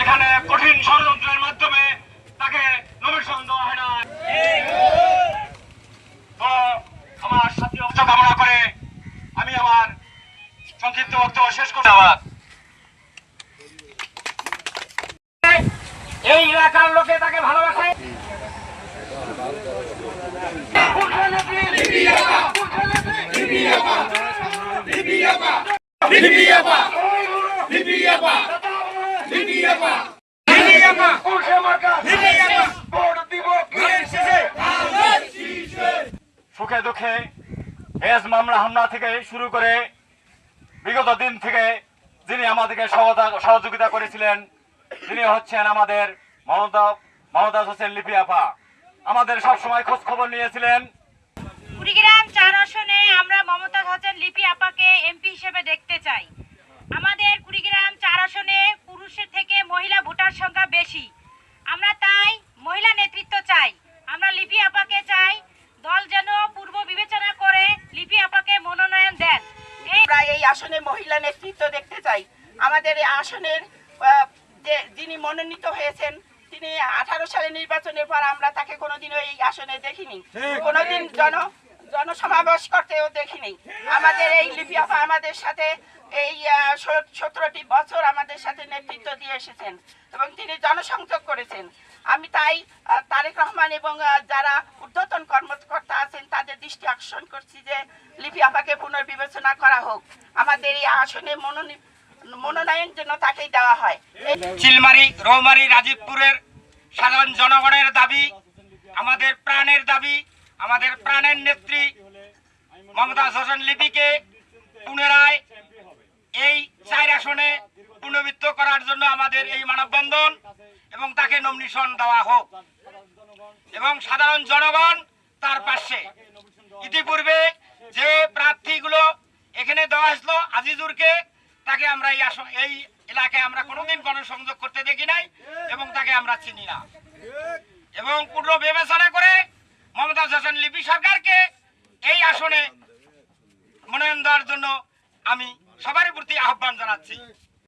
এখানে কঠিন ষড়যন্ত্রের মাধ্যমে তাকে নমিশন দেওয়া হয় না। আমার সাথী কামনা করে আমি আমার সংক্ষিপ্ত বক্তব্য শেষ করতে আবার এই এলাকার লোকে তাকে ভালোবাসে। সুখে দুঃখে এস মামলা হামলা থেকে শুরু করে বিগত দিন থেকে যিনি আমাদেরকে সহযোগিতা- করেছিলেন, তিনি হচ্ছেন আমাদের মমতা মমতাজ হোসেন লিপি আপা। আমাদের সবসময় খোঁজ খবর নিয়েছিলেন। কুড়িগ্রাম চার আসনে আমরা মমতা হোসেন লিপি আপাকে এমপি হিসেবে দেখতে চাই। আমাদের কুড়িগ্রাম চার আসনে পুরুষের থেকে মহিলা ভোটার সংখ্যা বেশি। আমরা তাই মহিলা নেতৃত্ব চাই। আমরা লিপি আপাকে চাই। দল যেন পূর্ব বিবেচনা করে লিপি আপাকে মনোনয়ন দেন। এই আমরা এই আসনে মহিলা নেতৃত্ব দেখতে চাই। আমাদের এই আসনের যে যিনি মনোনীত হয়েছেন তিনি আঠারো সালে নির্বাচনের পর আমরা তাকে কোনোদিনও এই আসনে দেখিনি। কোনোদিন জন জনসমাবেশ করতেও দেখিনি। আমাদের এই লিপি আপা আমাদের সাথে এই সতেরোটি বছর আমাদের সাথে নেতৃত্ব দিয়ে এসেছেন এবং তিনি জনসংযোগ করেছেন। আমি তাই তারেক রহমান এবং যারা ঊর্ধ্বতন কর্মকর্তা আছেন তাদের দৃষ্টি আকর্ষণ করছি যে লিপি আপাকে পুনর্বিবেচনা করা হোক। আমাদের এই আসনে মনোনী মনোনয়ন জন্য তাকেই দেওয়া হয়। চিলমারি, রৌমারি, রাজীবপুরের সাধারণ জনগণের দাবি, আমাদের প্রাণের দাবি, আমাদের প্রাণের নেত্রী মমতাজ হোসেন লিপিকে পুনরায় এই চার আসনে পুনর্বৃত্ত করার জন্য আমাদের এই মানববন্ধন এবং তাকে নমিনেশন দেওয়া হোক। এবং সাধারণ জনগণ তার পাশে। ইতিপূর্বে যে প্রার্থীগুলো এখানে দেওয়া হয়েছিল, আজিজুরকে তাকে আমরা এই এই এলাকায় আমরা কোনোদিন গণসংযোগ করতে দেখি নাই এবং তাকে আমরা চিনি না। এবং পূর্ণ বিবেচনা করে মমতাজ হাসান লিপি সরকারকে এই আসনে মনোনয়ন দেওয়ার জন্য আমি সবারই প্রতি আহ্বান জানাচ্ছি।